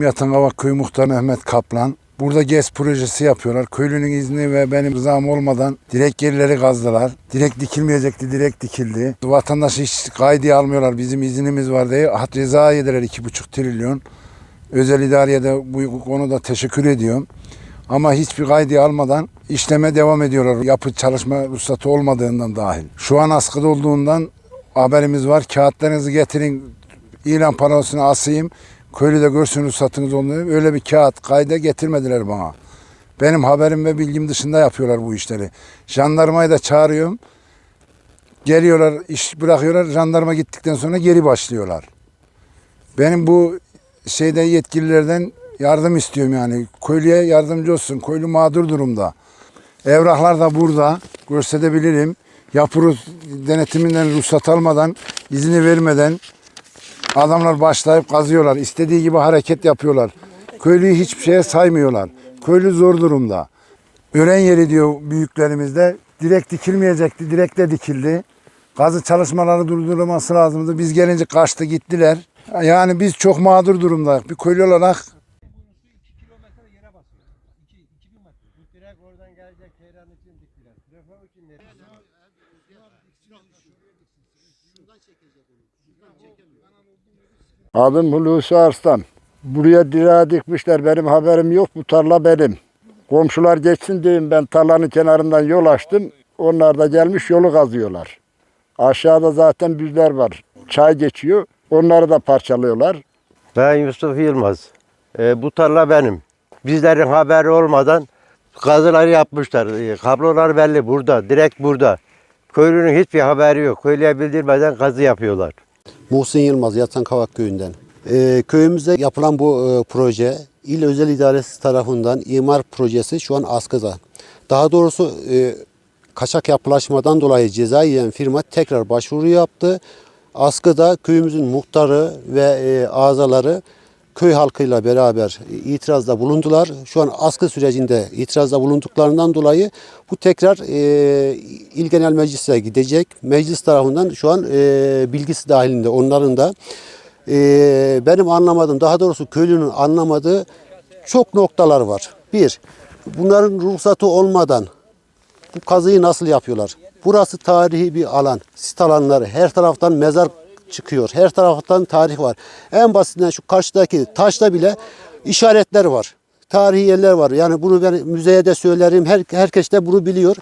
Yatangavak Köyü Muhtarı Mehmet Kaplan. Burada GES projesi yapıyorlar. Köylünün izni ve benim rızam olmadan direkt yerleri kazdılar. Direkt dikilmeyecekti, direkt dikildi. Vatandaşı hiç kaydı almıyorlar. Bizim iznimiz var diye. Ceza yediler 2,5 trilyon. Özel idareye de bu konuda teşekkür ediyorum. Ama hiçbir kaydı almadan işleme devam ediyorlar. Yapı çalışma ruhsatı olmadığından dahil. Şu an askıda olduğundan haberimiz var. Kağıtlarınızı getirin. ilan panosuna asayım. Köylü de görsün ruhsatınız olduğunu. Öyle bir kağıt kayda getirmediler bana. Benim haberim ve bilgim dışında yapıyorlar bu işleri. Jandarmayı da çağırıyorum. Geliyorlar, iş bırakıyorlar. Jandarma gittikten sonra geri başlıyorlar. Benim bu şeyde yetkililerden yardım istiyorum yani. Köylüye yardımcı olsun. Köylü mağdur durumda. Evraklar da burada. Gösterebilirim. Yapı denetiminden ruhsat almadan, izni vermeden adamlar başlayıp kazıyorlar. İstediği gibi hareket yapıyorlar. Köylüyü hiçbir şeye saymıyorlar. Köylü zor durumda. Ören yeri diyor büyüklerimizde. Direkt dikilmeyecekti. Direkt de dikildi. Kazı çalışmaları durdurulması lazımdı. Biz gelince kaçtı gittiler. Yani biz çok mağdur durumdayız. Bir köylü olarak Direkt oradan Teyran için diktiler. Trafo için ne? Adım Hulusi Arslan. Buraya direğe dikmişler. Benim haberim yok. Bu tarla benim. Komşular geçsin diyeyim ben tarlanın kenarından yol açtım. Onlar da gelmiş yolu kazıyorlar. Aşağıda zaten büzler var. Çay geçiyor. Onları da parçalıyorlar. Ben Yusuf Yılmaz. Ee, bu tarla benim. Bizlerin haberi olmadan kazıları yapmışlar. Ee, kablolar belli burada, direkt burada. Köylünün hiçbir haberi yok. Köylüye bildirmeden kazı yapıyorlar. Muhsin Yılmaz Yatan Kavak Köyü'nden. Ee, köyümüzde yapılan bu e, proje İl Özel İdaresi tarafından imar projesi şu an askıda. Daha doğrusu e, kaçak yapılaşmadan dolayı ceza yiyen firma tekrar başvuru yaptı. Askıda köyümüzün muhtarı ve e, azaları köy halkıyla beraber itirazda bulundular. Şu an askı sürecinde itirazda bulunduklarından dolayı bu tekrar e, İl Genel Meclis'e gidecek. Meclis tarafından şu an e, bilgisi dahilinde onların da. E, benim anlamadığım, daha doğrusu köylünün anlamadığı çok noktalar var. Bir, bunların ruhsatı olmadan bu kazıyı nasıl yapıyorlar? Burası tarihi bir alan. Sit alanları her taraftan mezar çıkıyor. Her taraftan tarih var. En basitinden şu karşıdaki taşta bile işaretler var. Tarihi yerler var. Yani bunu ben müzeye de söylerim. Her, herkes de bunu biliyor.